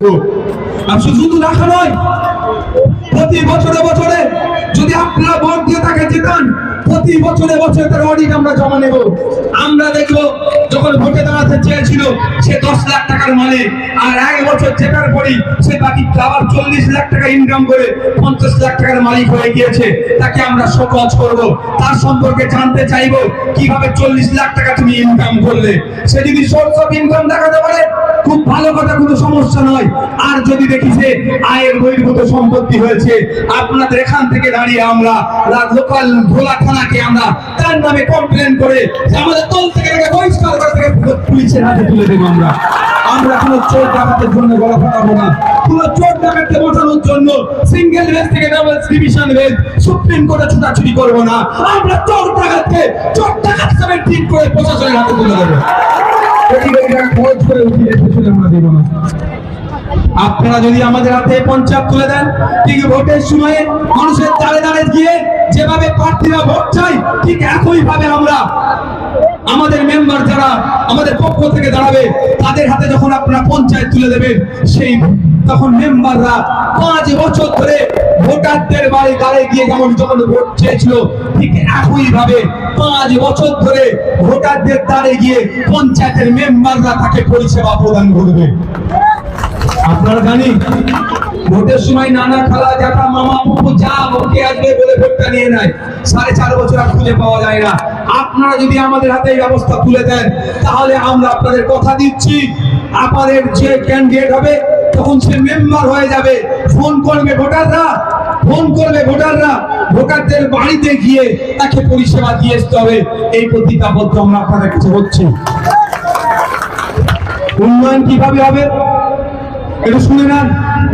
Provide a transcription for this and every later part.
আর শুধু রাখা নয় প্রতি বছরে বছরে যদি আপনারা ভোট দিয়ে তাকে জিতান, প্রতি বছরে বছরে তার অডিট আমরা জমা নেব। আমরা যখন ভোটে দাঁড়াতে চেয়েছিল সে দশ লাখ টাকার মালিক, আর এক বছর জেতার সে বাকি আবার চল্লিশ লাখ টাকা ইনকাম করে পঞ্চাশ লাখ টাকার মালিক হয়ে গিয়েছে। তাকে আমরা করব। তার সম্পর্কে জানতে চাইব, কীভাবে চল্লিশ লাখ টাকা তুমি ইনকাম করলে। সে যদি সোর্স অফ ইনকাম দেখাতে পারে, খুব ভালো কথা, কোনো সমস্যা নয়। আর যদি দেখি যে আয়ের বহির্ভূত সম্পত্তি হয়েছে, আপনাদের এখান থেকে দাঁড়িয়ে আমরা লোকাল ভোলা থানাকে আমরা তার নামে কমপ্লেন করে আমাদের দল থেকে বহিষ্কার করে থেকে পুলিশের হাতে তুলে দেবো আমরা। আমরা কোনো চোর ডাকাতের জন্য গলা ফাটাবো না। কোনো চোর ডাকাতকে বাঁচানোর জন্য সিঙ্গেল বেঞ্চ থেকে ডাবল ডিভিশন বেঞ্চ সুপ্রিম কোর্টে ছুটাছুটি করব না। আমরা চোর ডাকাতকে, চোর ডাকাত হিসাবে ঠিক করে প্রশাসনের হাতে তুলে দেবো। খরচ করে উঠিয়ে পেছনে আমরা দেবো না। আপনারা যদি আমাদের হাতে পঞ্চায়েত তুলে দেন, ঠিক ভোটের সময়ে মানুষের দাঁড়ে দাঁড়ে গিয়ে যেভাবে প্রার্থীরা ভোট চাই ঠিক একই ভাবে আমরা আমাদের মেম্বার যারা আমাদের পক্ষ থেকে দাঁড়াবে, তাদের হাতে যখন আপনারা পঞ্চায়েত তুলে দেবেন, সেই তখন মেম্বাররা পাঁচ বছর ধরে ভোটারদের বাড়ি দাঁড়িয়ে গিয়ে যেমন যখন ভোট চেয়েছিল, ঠিক একই ভাবে পাঁচ বছর ধরে ভোটারদের দাঁড়িয়ে গিয়ে পঞ্চায়েতের মেম্বাররা তাকে পরিষেবা প্রদান করবে। আপনারা জানি ভোটের সময় নানা খালা জ্যাঠা মামা পুপু যা ভোটে আসবে বলে ভোটটা নিয়ে নেয়। সাড়ে চার বছর আর খুঁজে পাওয়া যায় না। আপনারা যদি আমাদের হাতে এই ব্যবস্থা তুলে দেন, তাহলে আমরা আপনাদের কথা দিচ্ছি। আপনাদের যে ক্যান্ডিডেট হবে, তখন সে মেম্বার হয়ে যাবে। ফোন করবে ভোটাররা, ফোন করবে ভোটাররা। ভোটারদের বাড়িতে গিয়ে তাকে পরিষেবা দিয়ে আসতে হবে। এই প্রতিজ্ঞাবদ্ধ আমরা আপনাদের কাছে হচ্ছে। উন্নয়ন কীভাবে হবে? একটু শুনে নেন,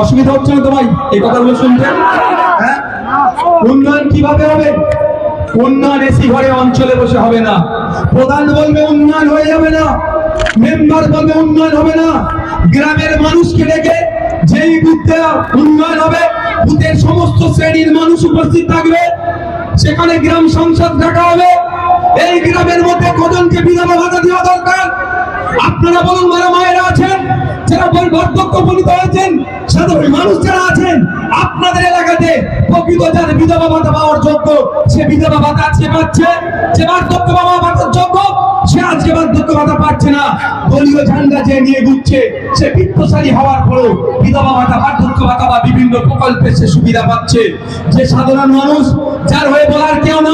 অসুবিধা হচ্ছে না তোমায় এই কথাগুলো শুনতে? হ্যাঁ? উন্নয়ন কীভাবে হবে? উন্নয়ন এসি ঘরে অঞ্চলে বসে হবে না। প্রধান বলবে উন্নয়ন হয়ে যাবে না। মেম্বার বলবে উন্নয়ন হবে না। গ্রামের মানুষকে ডেকে যেই বুথে উন্নয়ন হবে, বুথের সমস্ত শ্রেণির মানুষ উপস্থিত থাকবে। সেখানে গ্রাম সংসদ ডাকা হবে। এই গ্রামের মধ্যে কজনকে বিধবা ভাতা দেওয়া দরকার? আপনারা বলুন, মারা মায়েরা আছেন? সে যে বার্ধক্য ভাতা পাচ্ছে না। ঝান্ডা যে নিয়ে ঘুরছে, সে হওয়ার বিধবা ভাতা, বার্ধক্য ভাতা বা বিভিন্ন প্রকল্পে সে সুবিধা পাচ্ছে। যে সাধারণ মানুষ, যার হয়ে বলার কেউ নয়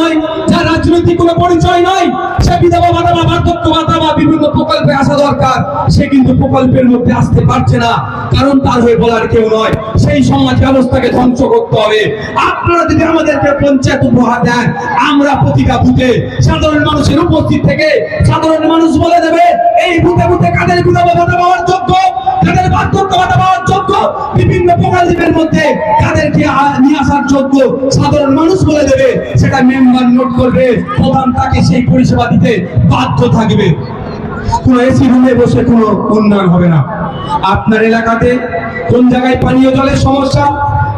বিভিন্ন প্রকল্পে আসা দরকার, সে কিন্তু প্রকল্পের মধ্যে আসতে পারছে না। কারণ তার হয়ে বলার কেউ নয়। সেই সমাজ ব্যবস্থাকে ধ্বংস করতে হবে। আপনারা যদি আমাদেরকে পঞ্চায়েত উপহার দেন, আমরা প্রতিটা বুথে সাধারণ মানুষের উপস্থিত থেকে সাধারণ মানুষ বলে দেবে, এই বুথে বুথে কাদের বিধবা ভাতা পাওয়ার যোগ্য, কাদের বার্ধক্য ভাতা পাওয়ার যোগ্য, বিভিন্ন প্রকল্পের মধ্যে কাদেরকে নিয়ে আসার যোগ্য সাধারণ মানুষ বলে দেবে, সেটা মেম্বার নোট করবে, প্রধান তাকে সেই পরিষেবা দিতে বাধ্য থাকবে। কোনো এসি রুমে বসে কোনো উন্নয়ন হবে না। আপনার এলাকাতে কোন জায়গায় পানীয় জলের সমস্যা,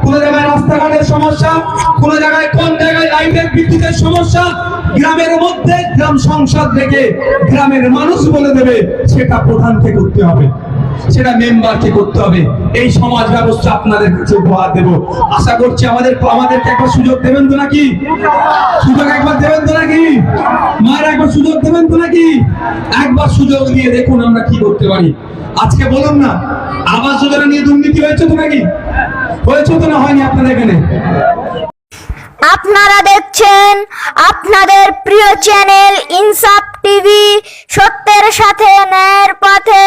কোন জায়গায় রাস্তাঘাটের সমস্যা, কোন জায়গায় কোন জায়গায় লাইটের বিদ্যুতের সমস্যা, গ্রামের মধ্যে গ্রাম সংসদ রেখে গ্রামের মানুষ বলে দেবে, সেটা প্রধানকে করতে হবে। সেটা মেম্বারকে করতে হবে। এই সমাজ ব্যবস্থা আপনাদের কাছে উপহার দেব। আশা করছি আমাদের আমাদেরকে একবার সুযোগ দেবেন তো নাকি? সুযোগ একবার দেবেন তো নাকি? মায়ের একবার সুযোগ দেবেন তো নাকি? একবার সুযোগ দিয়ে দেখুন আমরা কি করতে পারি। আজকে বলুন না, আবাস যোজনা নিয়ে দুর্নীতি হয়েছে তো নাকি? হয়েছে তো না হয়নি আপনাদের এখানে? আপনারা দেখছেন আপনাদের প্রিয় চ্যানেল ইনসাফ টিভি, সত্যের সাথে ন্যায়ের পথে।